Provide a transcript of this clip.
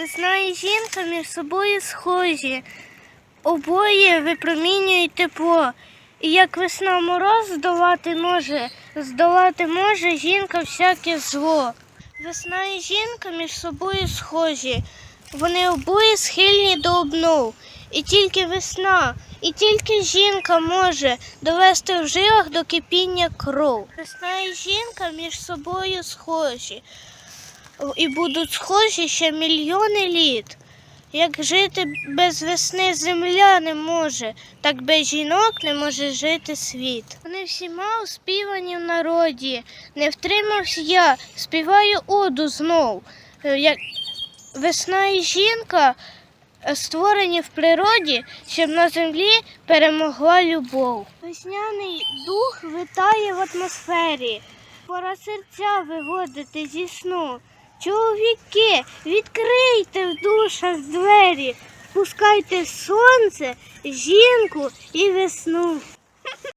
Весна і жінка між собою схожі. Обоє випромінюють тепло. І як весна мороз здолати може, здолати може жінка всяке зло. Весна і жінка між собою схожі. Вони обоє схильні до обнов. І тільки весна, і тільки жінка може довести в жилах до кипіння кров. Весна і жінка між собою схожі. І будуть схожі ще мільйони літ. Як жити без весни земля не може, так без жінок не може жити світ. Вони всіма оспівані в народі, не втримався я, співаю оду знов. Е, Як весна і жінка е, створені в природі, щоб на землі перемогла любов. Весняний дух витає в атмосфері, пора серця виводити зі сну. Чоловіки, відкрийте в душах двері, пускайте сонце, жінку і весну.